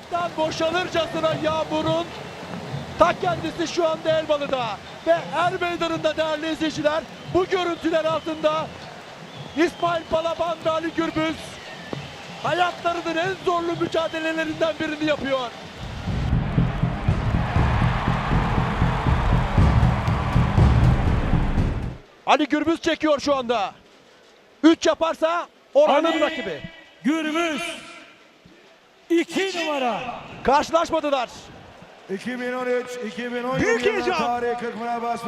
Dudaktan boşalırcasına yağmurun ta kendisi şu anda Elmalı'da. Ve er meydanında değerli izleyiciler bu görüntüler altında İsmail Balaban ve Ali Gürbüz hayatlarının en zorlu mücadelelerinden birini yapıyor. Ali Gürbüz çekiyor şu anda. 3 yaparsa Orhan'ın rakibi. Gürbüz 2 numara. Karşılaşmadılar. 2013 2017 Büyük heyecan. tarihi Kırkpınar Bas.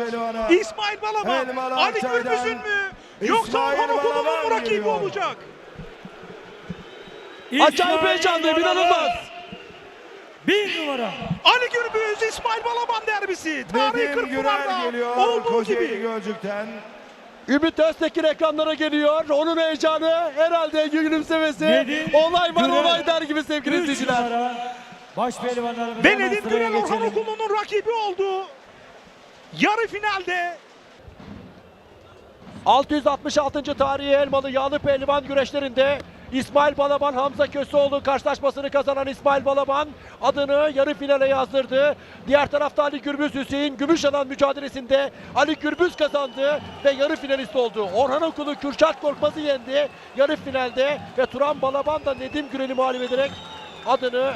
İsmail Balaban, Elmalı Ali Gürbüz'ün mü? Yoksa Orhan Okulu'nun mu rakibi geliyor. olacak? Acayip heyecanlıyım Balaban, inanılmaz. Bir numara. Ali Gürbüz, İsmail Balaban derbisi. Tarihi Nedim Kırkpınar'da olduğu gibi. Gölcük'ten. Ümit Öztekin ekranlara geliyor. Onun heyecanı herhalde gülümsemesi. Nedim olay var Gürel. olay der gibi sevgili 3 izleyiciler. Baş pehlivanlarımız Ve Nedim Gürel Orhan. Okulu'nun rakibi oldu. Yarı finalde 666. tarihi Elmalı Yağlı Pehlivan güreşlerinde İsmail Balaban Hamza Köseoğlu karşılaşmasını kazanan İsmail Balaban adını yarı finale yazdırdı. Diğer tarafta Ali Gürbüz Hüseyin Gümüşalan mücadelesinde Ali Gürbüz kazandı ve yarı finalist oldu. Orhan Okulu Kürşat Korkmaz'ı yendi yarı finalde ve Turan Balaban da Nedim Gürel'i mağlup ederek adını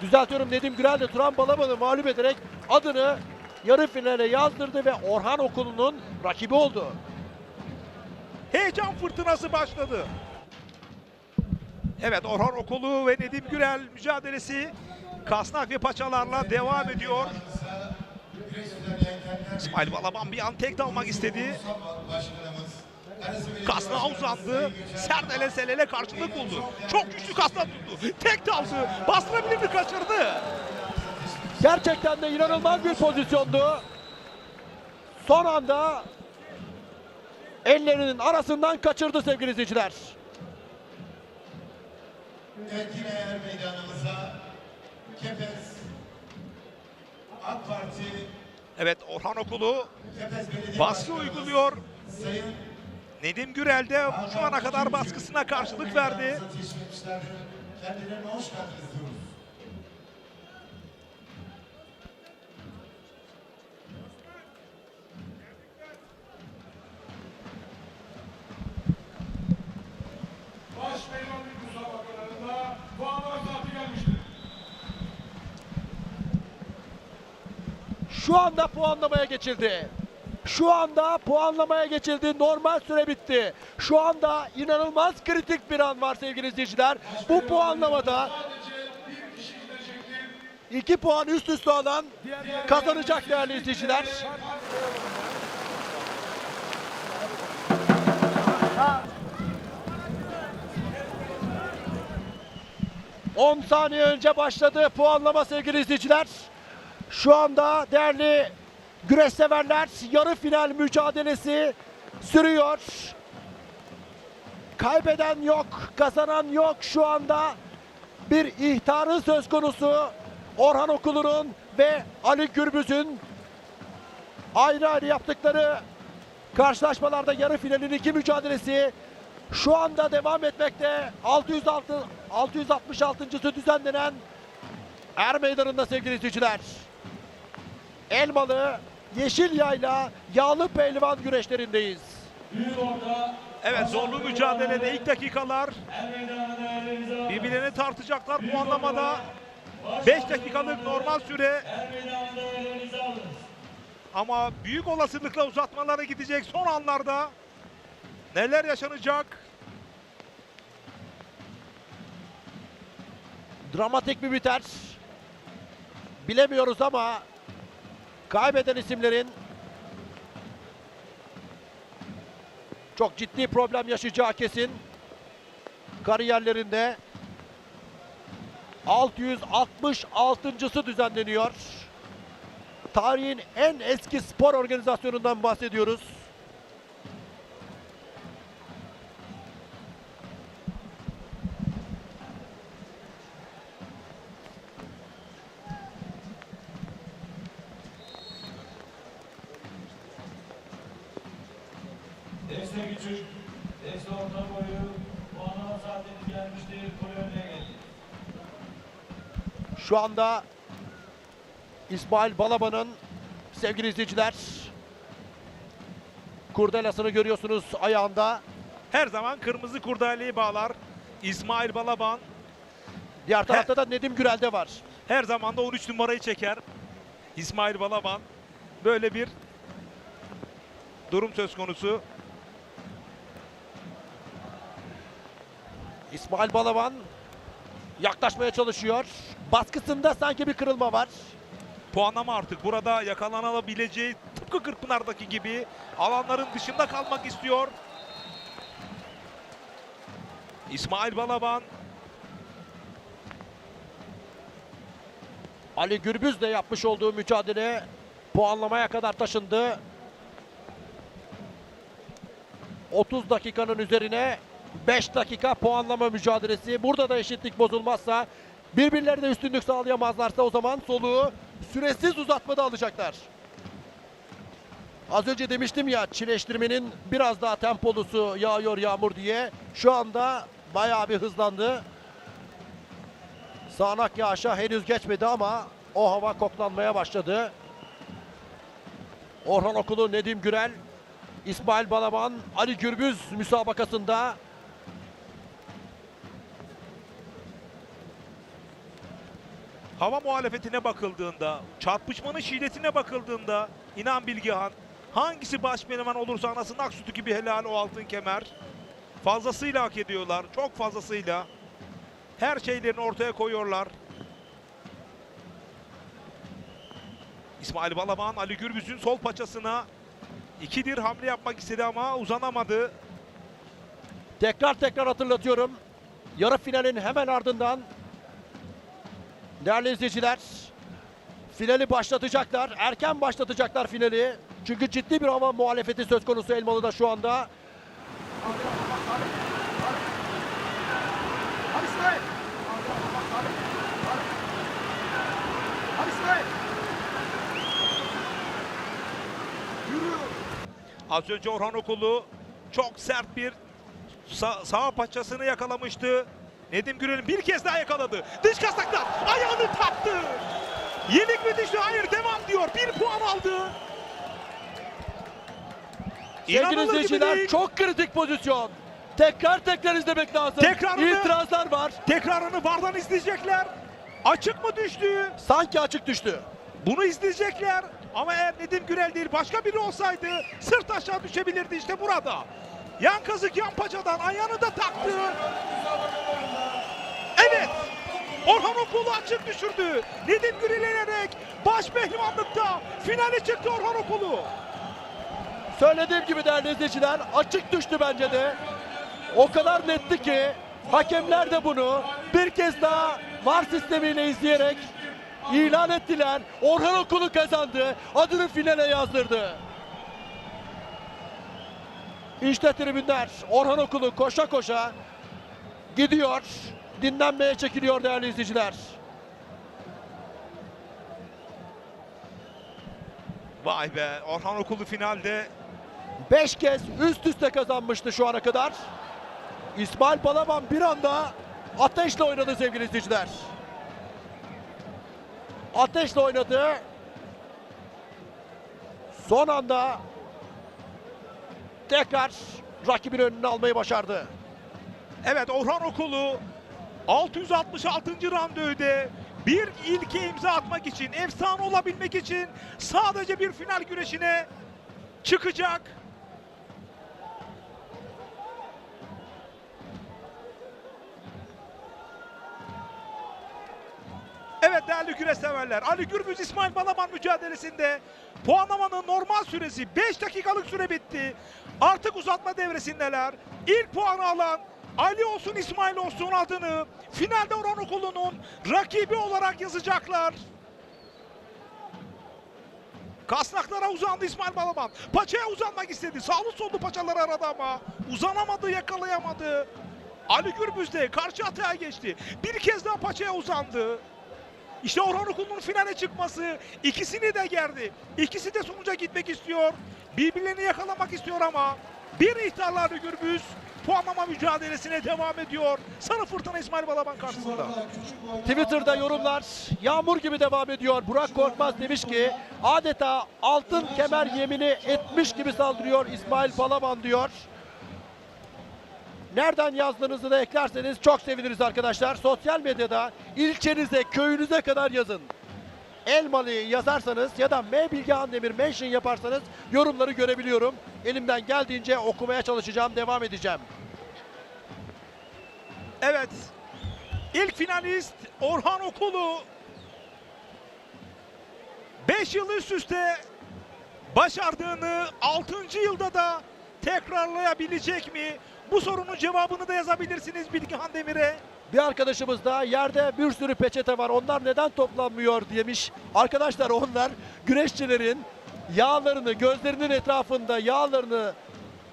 düzeltiyorum Nedim Gürel de Turan Balaban'ı mağlup ederek adını yarı finale yazdırdı ve Orhan Okulu'nun rakibi oldu. heyecan fırtınası başladı. Evet Orhan Okulu ve Nedim Gürel mücadelesi kasnak ve paçalarla devam ediyor. İsmail Balaban bir an tek dalmak istedi. Kasnağa uzandı. Serdele selele karşılık buldu. Çok güçlü kasnak tuttu. Tek daldı. Bastırabilir mi kaçırdı. Gerçekten de inanılmaz bir pozisyondu. Son anda ellerinin arasından kaçırdı sevgili izleyiciler. Yer meydanımıza Kepez AK Parti Evet Orhan Okulu baskı uyguluyor. Sayın Nedim Gürel de şu ana kadar baskısına karşılık verdi. Kendilerine hoş geldiniz diyoruz. Şu anda puanlamaya geçildi. Şu anda puanlamaya geçildi. Normal süre bitti. Şu anda inanılmaz kritik bir an var sevgili izleyiciler. Bu puanlamada iki puan üst üste alan kazanacak değerli izleyiciler. 10 saniye önce başladı puanlama sevgili izleyiciler. Şu anda değerli güreş severler yarı final mücadelesi sürüyor. Kaybeden yok, kazanan yok şu anda. Bir ihtarı söz konusu. Orhan Okulu'nun ve Ali Gürbüz'ün ayrı ayrı yaptıkları karşılaşmalarda yarı finalin iki mücadelesi şu anda devam etmekte. 606 666. düzenlenen Er Meydanı'nda sevgili izleyiciler. Elmalı, Yeşil Yayla, Yağlı Pehlivan güreşlerindeyiz. Evet zorlu mücadelede ilk dakikalar birbirlerini tartacaklar puanlamada. 5 dakikalık normal süre ama büyük olasılıkla uzatmalara gidecek son anlarda neler yaşanacak? Dramatik bir biter. Bilemiyoruz ama kaybeden isimlerin çok ciddi problem yaşayacağı kesin. Kariyerlerinde 666.sı düzenleniyor. Tarihin en eski spor organizasyonundan bahsediyoruz. Şu anda İsmail Balaban'ın sevgili izleyiciler kurdelasını görüyorsunuz ayağında. Her zaman kırmızı kurdaleyi bağlar. İsmail Balaban Diğer tarafta da Nedim Gürel'de var. her zaman da 13 numarayı çeker. İsmail Balaban böyle bir durum söz konusu. İsmail Balaban yaklaşmaya çalışıyor. Baskısında sanki bir kırılma var. Puanlama artık burada yakalanabileceği tıpkı Kırkpınar'daki gibi alanların dışında kalmak istiyor. İsmail Balaban Ali Gürbüz de yapmış olduğu mücadele puanlamaya kadar taşındı. 30 dakikanın üzerine 5 dakika puanlama mücadelesi. Burada da eşitlik bozulmazsa birbirlerine üstünlük sağlayamazlarsa o zaman soluğu süresiz uzatmada alacaklar. Az önce demiştim ya çileştirmenin biraz daha tempolusu yağıyor yağmur diye. Şu anda bayağı bir hızlandı. Sağanak yağışa henüz geçmedi ama o hava koklanmaya başladı. Orhan Okulu, Nedim Gürel, İsmail Balaban, Ali Gürbüz müsabakasında hava muhalefetine bakıldığında, çarpışmanın şiddetine bakıldığında inan Bilgehan hangisi baş pehlivan olursa anasının ak sütü gibi helal o altın kemer. Fazlasıyla hak ediyorlar. Çok fazlasıyla. Her şeylerini ortaya koyuyorlar. İsmail Balaban Ali Gürbüz'ün sol paçasına ikidir hamle yapmak istedi ama uzanamadı. tekrar tekrar hatırlatıyorum. Yarı finalin hemen ardından değerli izleyiciler finali başlatacaklar. Erken başlatacaklar finali. Çünkü ciddi bir hava muhalefeti söz konusu Elmalı'da şu anda. Az önce Orhan Okulu çok sert bir sağ, sağ paçasını yakalamıştı. Nedim Gürel'in bir kez daha yakaladı. Dış kasaktan ayağını taktı. Yenik mi düştü? Hayır devam diyor. Bir puan aldı. Sevgili izleyiciler çok kritik pozisyon. Tekrar tekrar izlemek lazım. Tekrarını- İtirazlar var. Tekrarını vardan izleyecekler. Açık mı düştü? Sanki açık düştü. Bunu izleyecekler. Ama eğer Nedim Gürel değil başka biri olsaydı sırt aşağı düşebilirdi işte burada. Yan kazık yan paçadan ayağını da taktı. Evet. Orhan Okulu açık düşürdü. Nedim Gürel elerek baş pehlivanlıkta finale çıktı Orhan Okulu. Söylediğim gibi değerli izleyiciler açık düştü bence de. O kadar netti ki hakemler de bunu bir kez daha VAR sistemiyle izleyerek ilan ettiler. Orhan Okulu kazandı. Adını finale yazdırdı. İşte tribünler. Orhan Okulu koşa koşa gidiyor. Dinlenmeye çekiliyor değerli izleyiciler. Vay be Orhan Okulu finalde Beş kez üst üste kazanmıştı şu ana kadar. İsmail Balaban bir anda ateşle oynadı sevgili izleyiciler. Ateşle oynadı. Son anda tekrar rakibin önüne almayı başardı. Evet Orhan Okulu 666. randevüde bir ilke imza atmak için, efsane olabilmek için sadece bir final güreşine çıkacak. Evet değerli güreş severler. Ali Gürbüz İsmail Balaban mücadelesinde puanlamanın normal süresi 5 dakikalık süre bitti. Artık uzatma devresindeler. İlk puanı alan Ali olsun İsmail olsun adını finalde Orhan Okulu'nun rakibi olarak yazacaklar. Kasnaklara uzandı İsmail Balaban. Paçaya uzanmak istedi. Sağlı sollu paçaları aradı ama uzanamadı, yakalayamadı. Ali Gürbüz de karşı atağa geçti. Bir kez daha paçaya uzandı. İşte Orhan Okulu'nun finale çıkması ikisini de gerdi. İkisi de sonuca gitmek istiyor. Birbirlerini yakalamak istiyor ama bir ihtarla Ali Gürbüz puanlama mücadelesine devam ediyor. Sarı Fırtına İsmail Balaban karşısında. Twitter'da yorumlar yağmur gibi devam ediyor. Burak Korkmaz demiş ki adeta altın kemer yemini etmiş gibi saldırıyor İsmail Balaban diyor. Nereden yazdığınızı da eklerseniz çok seviniriz arkadaşlar. Sosyal medyada ilçenize, köyünüze kadar yazın. Elmalı'yı yazarsanız ya da M Bilgehan Demir mention yaparsanız yorumları görebiliyorum. Elimden geldiğince okumaya çalışacağım, devam edeceğim. Evet. İlk finalist Orhan Okulu 5 yıl üst üste başardığını 6. yılda da tekrarlayabilecek mi? Bu sorunun cevabını da yazabilirsiniz Bilgehan Demir'e. Bir arkadaşımız da yerde bir sürü peçete var onlar neden toplanmıyor demiş. Arkadaşlar onlar güreşçilerin yağlarını gözlerinin etrafında yağlarını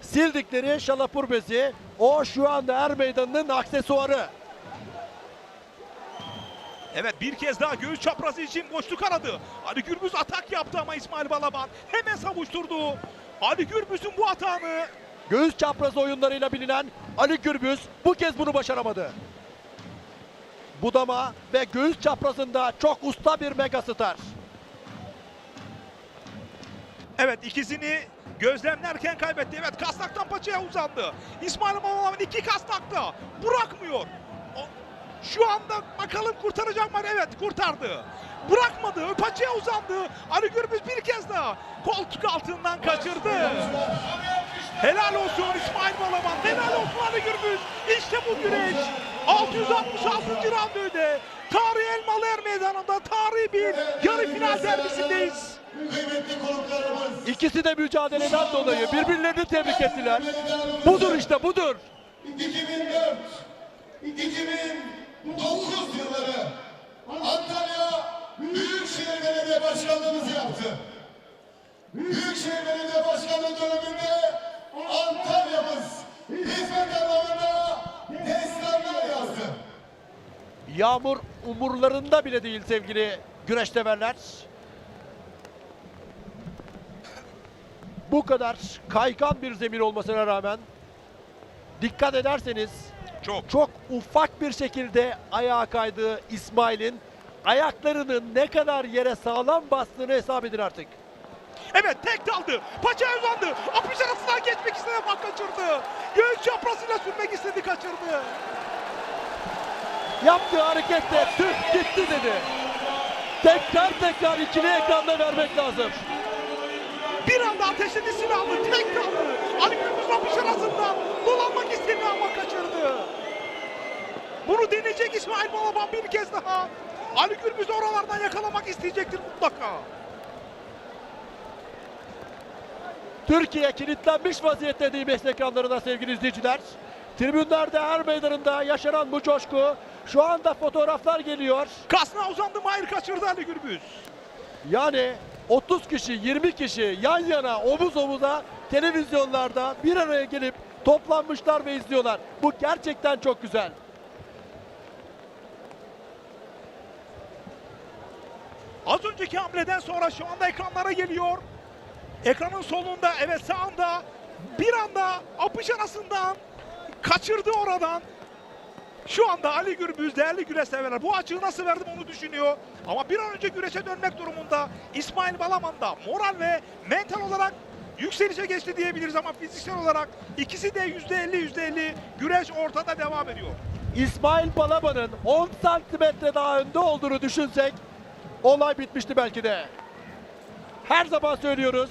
sildikleri şalapur bezi. O şu anda er meydanının aksesuarı. Evet bir kez daha göğüs çaprazı için boşluk aradı. Ali Gürbüz atak yaptı ama İsmail Balaban hemen savuşturdu. Ali Gürbüz'ün bu atağını Göğüs çaprazı oyunlarıyla bilinen Ali Gürbüz bu kez bunu başaramadı. Budama ve göğüs çaprazında çok usta bir megastar. Evet ikisini gözlemlerken kaybetti. Evet kasnaktan paçaya uzandı. İsmail Balaban iki kasnakta bırakmıyor. Şu anda bakalım kurtaracak mı? Evet kurtardı. Bırakmadı. Paçaya uzandı. Ali Gürbüz bir kez daha koltuk altından kaçırdı. Helal olsun İsmail Balaban. Helal olsun Ali Gürbüz. İşte bu güreş. 666. roundöde. Tarihi Elmalı Er Meydanı'nda tarihi bir yarı final derbisindeyiz. Kıymetli konuklarımız. İkisi de mücadeleden dolayı birbirlerini tebrik ettiler. Budur işte budur. 2004, 2009 yılları Antalya Büyükşehir Belediye Başkanlığımızı yaptı. Büyükşehir Belediye Başkanlığı döneminde Antalya'mız hizmet anlamında destanlar yazdı. Yağmur umurlarında bile değil sevgili güreş Bu kadar kaygan bir zemin olmasına rağmen dikkat ederseniz Çok. çok ufak bir şekilde ayağa kaydığı İsmail'in ayaklarının ne kadar yere sağlam bastığını hesap edin artık. Evet tek daldı. Paçaya uzandı. Apış arasından geçmek istedi ama kaçırdı. Göğüs çaprazıyla sürmek istedi kaçırdı. Yaptığı harekette tüh gitti dedi. Tekrar tekrar ikili ekranda vermek lazım. Bir anda ateşledi silahını. Tek daldı. Ali Gürbüz apış arasından dolanmak istedi ama kaçırdı. Bunu deneyecek İsmail Balaban bir kez daha. Ali Gürbüz oralardan yakalamak isteyecektir mutlaka. Türkiye kilitlenmiş vaziyette D-Max ekranlarında sevgili izleyiciler. Tribünlerde her meydanında yaşanan bu coşku. Şu anda fotoğraflar geliyor. Kasna uzandı Mahir kaçırdı Ali Gürbüz. Yani 30 kişi, 20 kişi yan yana, omuz omuza televizyonlarda bir araya gelip toplanmışlar ve izliyorlar. Bu gerçekten çok güzel. Az önceki hamleden sonra şu anda ekranlara geliyor. Ekranın solunda evet sağında bir anda apış arasından kaçırdı oradan. Şu anda Ali Gürbüz değerli güreş severler. Bu açığı nasıl verdim onu düşünüyor. Ama bir an önce güreşe dönmek durumunda İsmail Balaman da moral ve mental olarak yükselişe geçti diyebiliriz ama fiziksel olarak ikisi de %50 %50 güreş ortada devam ediyor. İsmail Balaban'ın 10 santimetre daha önde olduğunu düşünsek olay bitmişti belki de. Her zaman söylüyoruz.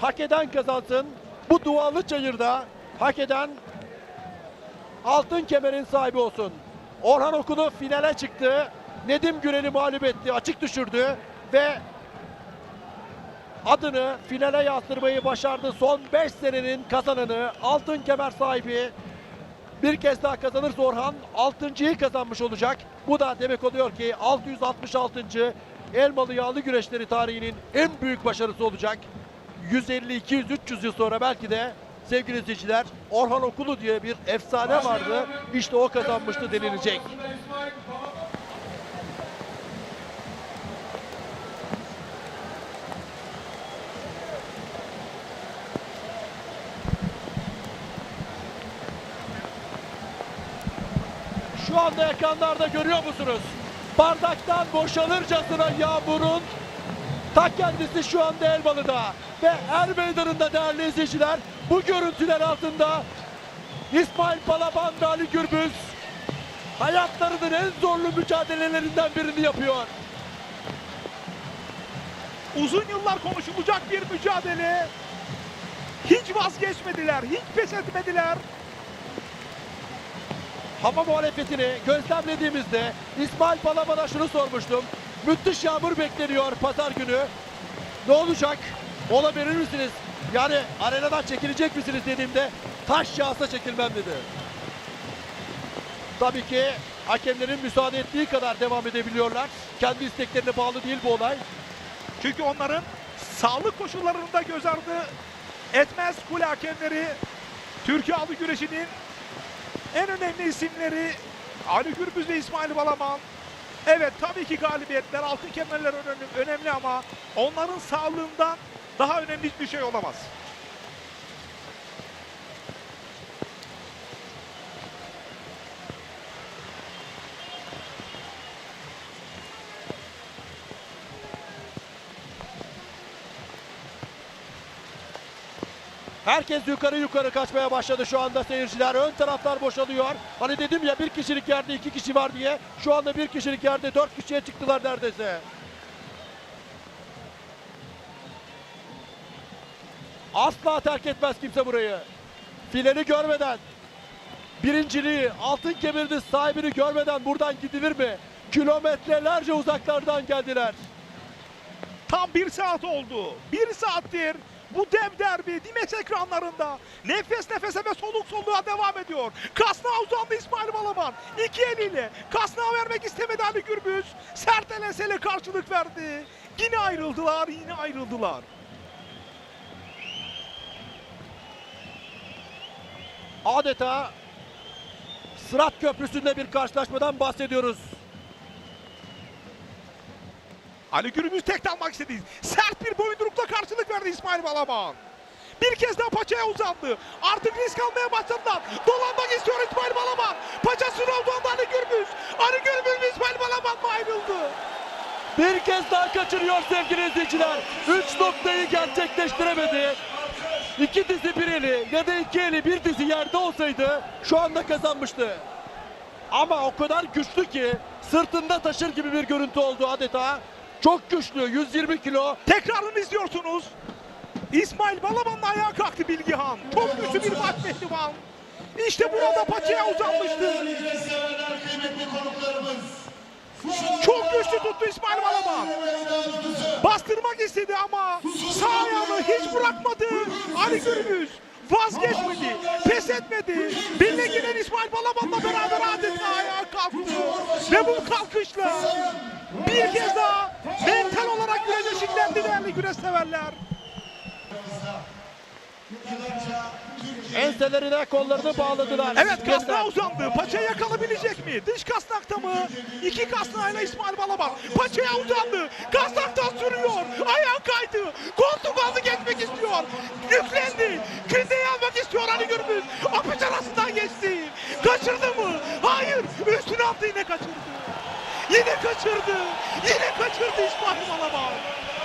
Hak eden kazansın. Bu dualı çayırda hak eden altın kemerin sahibi olsun. Orhan Okulu finale çıktı. Nedim Gürel'i mağlup etti. Açık düşürdü ve adını finale yazdırmayı başardı. Son 5 senenin kazananı, altın kemer sahibi bir kez daha kazanırsa Orhan 6.yı kazanmış olacak. Bu da demek oluyor ki 666. Elmalı Yağlı Güreşleri tarihinin en büyük başarısı olacak. 150, 200, 300 yıl sonra belki de sevgili izleyiciler Orhan Okulu diye bir efsane vardı. İşte o kazanmıştı denilecek. Şu anda ekranlarda görüyor musunuz? Bardaktan boşalırcasına yağmurun ta kendisi şu anda Elmalı'da. Ve er meydanında değerli izleyiciler bu görüntüler altında İsmail Balaban ve Ali Gürbüz hayatlarının en zorlu mücadelelerinden birini yapıyor. Uzun yıllar konuşulacak bir mücadele. Hiç vazgeçmediler, hiç pes etmediler. Hava muhalefetini gözlemlediğimizde İsmail Balaban'a şunu sormuştum. Müthiş yağmur bekleniyor pazar günü. Ne olacak? Ola verir misiniz? Yani arenadan çekilecek misiniz dediğimde taş yağsa çekilmem dedi. Tabii ki hakemlerin müsaade ettiği kadar devam edebiliyorlar. Kendi isteklerine bağlı değil bu olay. Çünkü onların sağlık koşullarını da göz ardı etmez kule hakemleri. Türkiye Alı Güreşi'nin en önemli isimleri Ali Gürbüz ve İsmail Balaban. Evet tabii ki galibiyetler, altın kemerler önemli, önemli ama onların sağlığından daha önemli hiçbir şey olamaz. Herkes yukarı yukarı kaçmaya başladı şu anda seyirciler. Ön taraflar boşalıyor. Hani dedim ya bir kişilik yerde iki kişi var diye. Şu anda bir kişilik yerde dört kişiye çıktılar neredeyse. Asla terk etmez kimse burayı. Fileni görmeden, birinciliği, altın kemirinin sahibini görmeden buradan gidilir mi? Kilometrelerce uzaklardan geldiler. Tam bir saat oldu. Bir saattir bu dev derbi Dimex ekranlarında nefes nefese ve soluk soluğa devam ediyor. Kasnağa uzandı İsmail Balaban. İki eliyle kasnağa vermek istemedi Ali Gürbüz. Sert el enseyle karşılık verdi. Yine ayrıldılar, yine ayrıldılar. Adeta Sırat Köprüsü'nde bir karşılaşmadan bahsediyoruz. Ali Gürbüz tek almak istedi. Sert bir boyundurukla karşılık verdi İsmail Balaban. Bir kez daha paçaya uzandı. Artık risk almaya başladılar. Dolanmak istiyor İsmail Balaban. Paçasını anda Ali Gürbüz. Ali Gürbüz İsmail Balaban ayrıldı? Bir kez daha kaçırıyor sevgili izleyiciler. Üç noktayı gerçekleştiremedi. İki dizi bir eli ya da iki eli bir dizi yerde olsaydı şu anda kazanmıştı. Ama o kadar güçlü ki sırtında taşır gibi bir görüntü oldu adeta. Çok güçlü 120 kilo. Tekrarını izliyorsunuz. İsmail Balaban'la ayağa kalktı Bilgihan. Çok güçlü bir maç pehlivan. İşte burada paçaya uzanmıştı. Çok güçlü tuttu İsmail Balaban. Bastırmak istedi ama sağ ayağını hiç bırakmadı. Ali Gürbüz vazgeçmedi, pes etmedi. Birine giren İsmail Balaban'la beraber adeta ayağa kalktı. Ve bu kalkışla bir kez daha mental olarak güreşe şiddetle değerli güreş severler. Enselerine kollarını bağladılar. Evet kasnağa uzandı. Paçayı yakalabilecek mi? Dış kasnakta mı? İki kasnağıyla İsmail Balaban. Paçaya uzandı. Kasnaktan sürüyor. Ayağı kaydı. Koltuk aldı geçmek istiyor. Yüklendi. Kündeyi almak istiyor Ali Gürbüz. Apiç arasından geçti. Kaçırdı mı? Hayır. Üstüne attı yine kaçırdı. Yine kaçırdı. Yine kaçırdı İsmail Balaban.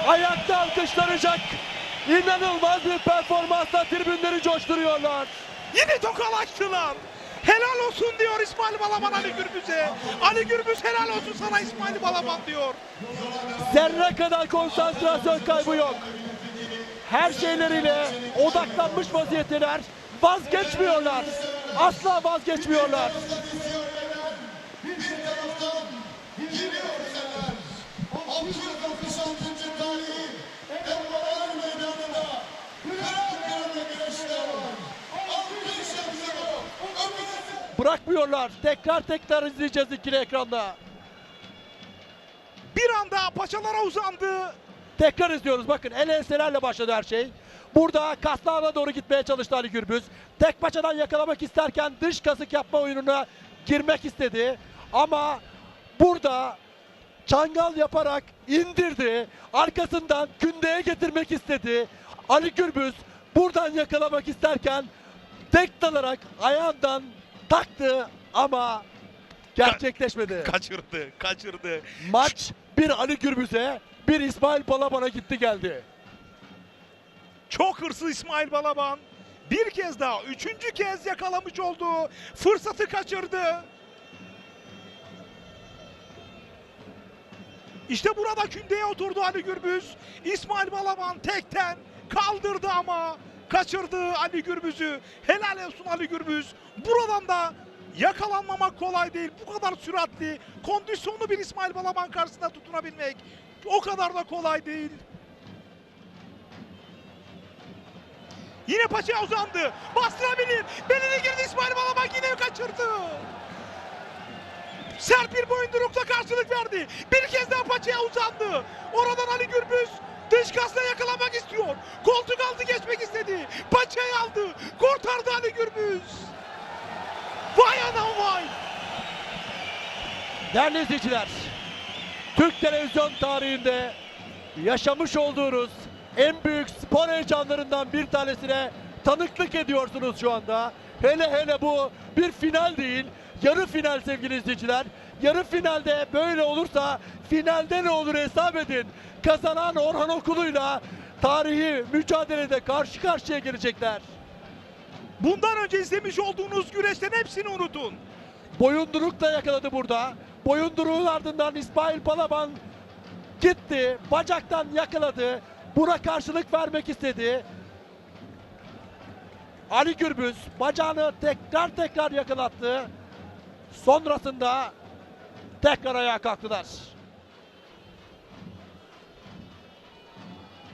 Ayakta alkışlanacak. İnanılmaz bir performansla tribünleri coşturuyorlar. Yine tokalaştılar. Helal olsun diyor İsmail Balaban Ali Gürbüz'e. Ali Gürbüz helal olsun sana İsmail Balaban diyor. Zerre kadar konsantrasyon kaybı yok. Her şeyleriyle odaklanmış vaziyetteler. Vazgeçmiyorlar. Asla vazgeçmiyorlar. bir taraftan geliyor sever. 666. tarihi Elmalar Meydanı'nda kıran kırana güreşler var. Alkış yapıyor. Öpüyorsun. Bırakmıyorlar. Tekrar tekrar izleyeceğiz ikili ekranda. Bir anda paçalara uzandı. Tekrar izliyoruz. Bakın el enselerle başladı her şey. Burada kaslarına doğru gitmeye çalıştı Ali Gürbüz. Tek paçadan yakalamak isterken dış kasık yapma oyununa girmek istedi. Ama burada çangal yaparak indirdi. Arkasından kündeye getirmek istedi. Ali Gürbüz buradan yakalamak isterken tek dalarak ayağından taktı ama gerçekleşmedi. Kaçırdı, kaçırdı. Maç bir Ali Gürbüz'e, bir İsmail Balaban'a gitti geldi. Çok hırslı İsmail Balaban. Bir kez daha, üçüncü kez yakalamış olduğu fırsatı kaçırdı. İşte burada kündeye oturdu Ali Gürbüz. İsmail Balaban tekten kaldırdı ama kaçırdı Ali Gürbüz'ü. Helal olsun Ali Gürbüz. Buradan da yakalanmamak kolay değil. Bu kadar süratli, kondisyonlu bir İsmail Balaban karşısında tutunabilmek o kadar da kolay değil. Yine paçaya uzandı. Bastırabilir. Belini girdi İsmail Balaban yine kaçırdı. Sert bir boyundurukla karşılık verdi. Bir kez daha paçaya uzandı. Oradan Ali Gürbüz dış yakalamak istiyor. Koltuk altı geçmek istedi. Paçayı aldı. Kurtardı Ali Gürbüz. Vay anam vay. Değerli izleyiciler, Türk televizyon tarihinde yaşamış olduğunuz en büyük spor heyecanlarından bir tanesine tanıklık ediyorsunuz şu anda. Hele hele bu bir final değil, yarı final sevgili izleyiciler. Yarı finalde böyle olursa finalde ne olur hesap edin. Kazanan Orhan Okulu'yla tarihi mücadelede karşı karşıya gelecekler. Bundan önce izlemiş olduğunuz güreşlerin hepsini unutun. Boyunduruk da yakaladı burada. Boyunduruğun ardından İsmail Balaban gitti. Bacaktan yakaladı. Buna karşılık vermek istedi. Ali Gürbüz bacağını tekrar tekrar yakalattı. Sonrasında tekrar ayağa kalktılar.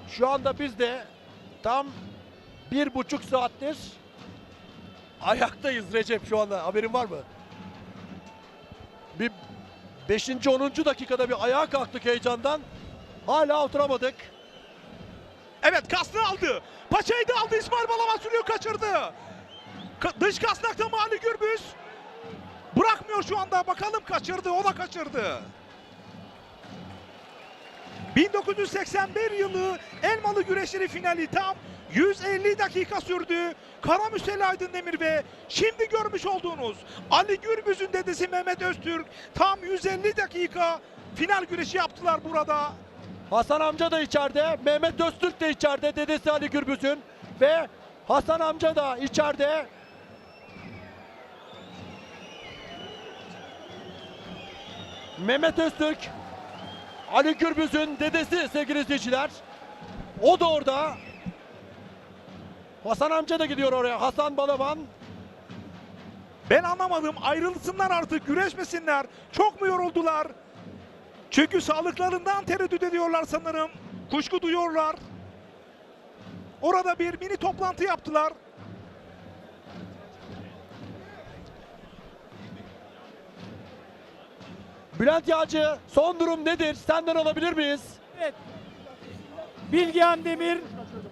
Şu anda biz de tam bir buçuk saattir ayaktayız Recep şu anda. Haberin var mı? Bir 5. 10. dakikada bir ayağa kalktık heyecandan. Hala oturamadık. Evet kasını aldı. Paçayı da aldı İsmail Balaban sürüyor kaçırdı. Ka- dış kasnakta mı Ali Gürbüz? Şu anda bakalım kaçırdı o da kaçırdı. 1981 yılı Elmalı güreşleri finali tam 150 dakika sürdü. Karamüsel Aydın Demir ve şimdi görmüş olduğunuz Ali Gürbüz'ün dedesi Mehmet Öztürk tam 150 dakika final güreşi yaptılar burada. Hasan amca da içeride. Mehmet Öztürk de içeride. Dedesi Ali Gürbüz'ün. Ve Hasan amca da içeride. Mehmet Öztürk Ali Gürbüz'ün dedesi sevgili izleyiciler. O da orada. Hasan amca da gidiyor oraya. Hasan Balaban. Ben anlamadım. Ayrılsınlar artık. Güreşmesinler. Çok mu yoruldular? Çünkü sağlıklarından tereddüt ediyorlar sanırım. Kuşku duyuyorlar. Orada bir mini toplantı yaptılar. Bülent Yağcı son durum nedir? Senden alabilir miyiz? Bilgehan Demir,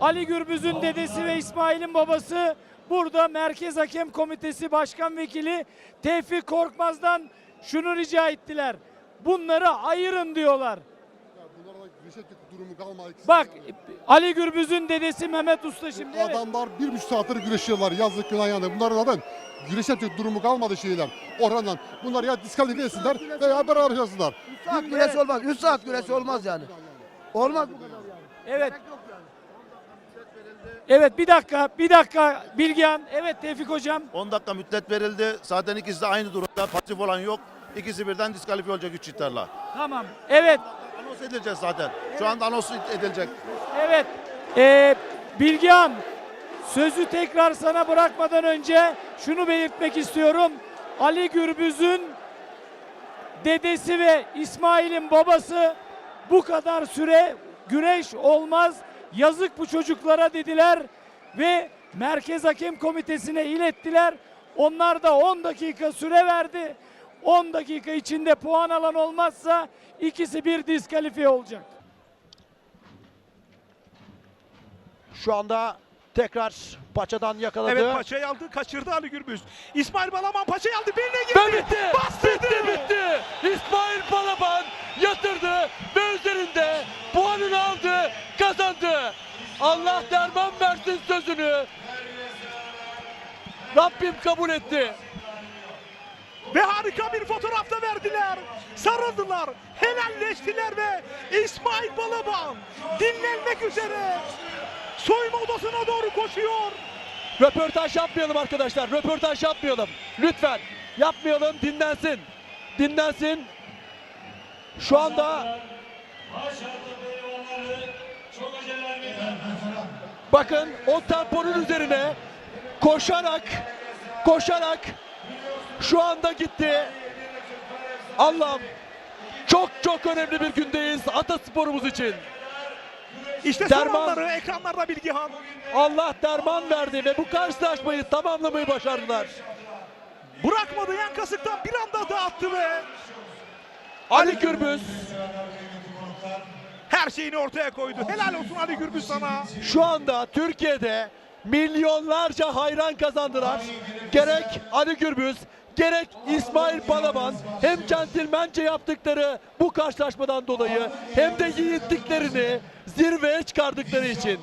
Ali Gürbüz'ün dedesi ve İsmail'in babası burada Merkez Hakem Komitesi Başkan Vekili Tevfik Korkmaz'dan şunu rica ettiler. Bunları ayırın diyorlar. Reşet durumu kalmadı. Bak Ali Gürbüz'ün dedesi Mehmet Usta şimdi. evet. Adamlar bir buçuk saattir güreşiyorlar yazlık günah yanında. Bunların zaten güreşe durumu kalmadı şeyler. Orhan'dan. Bunlar ya diskalifiye etsinler veya beraber yazsınlar. saat güreşi olmaz. 3 saat güreşi olmaz yani. Olmaz bu kadar yani. Evet. Evet bir dakika, bir dakika Bilgehan. Evet Tevfik hocam. 10 dakika müddet verildi. Zaten ikisi de aynı durumda. Pasif olan yok. İkisi birden diskalifiye olacak 3 çiftlerle. Tamam. Evet, Anons edilecek zaten. Şu anda anons edilecek. evet. Ee, Bilgehan, sözü tekrar sana bırakmadan önce şunu belirtmek istiyorum. Ali Gürbüz'ün dedesi ve İsmail'in babası bu kadar süre güreş olmaz. Yazık bu çocuklara dediler ve Merkez Hakem Komitesi'ne ilettiler. Onlar da 10 dakika süre verdi. 10 dakika içinde puan alan olmazsa ikisi bir diskalifiye olacak. Şu anda tekrar paçadan yakaladı. Evet paçayı aldı kaçırdı Ali Gürbüz. İsmail Balaban paçayı aldı beline girdi. Ve bitti. Bastırdı. Bitti bitti. İsmail Balaban yatırdı ve üzerinde puanını aldı, kazandı. Allah derman versin sözünü. Rabbim kabul etti. Ve harika bir fotoğrafta verdiler. Sarıldılar, helalleştiler ve İsmail Balaban dinlenmek üzere soyunma odasına doğru koşuyor. Röportaj yapmayalım arkadaşlar. Röportaj yapmayalım. Lütfen yapmayalım. Dinlensin. Dinlensin. Şu anda bakın o temponun üzerine koşarak koşarak şu anda gitti. Allah'ım çok çok önemli bir gündeyiz atasporumuz için. İşte son Derman. anları ekranlarda Bilgihan. Allah derman verdi ve bu karşılaşmayı tamamlamayı başardılar. Bırakmadı yan kasıktan bir anda dağıttı ve Ali Gürbüz her şeyini ortaya koydu. Helal olsun Ali Gürbüz sana. şu anda Türkiye'de milyonlarca hayran kazandılar. Gerek Ali Gürbüz, gerek İsmail Balaban hem centilmence yaptıkları bu karşılaşmadan dolayı hem de yiğitliklerini zirveye çıkardıkları için.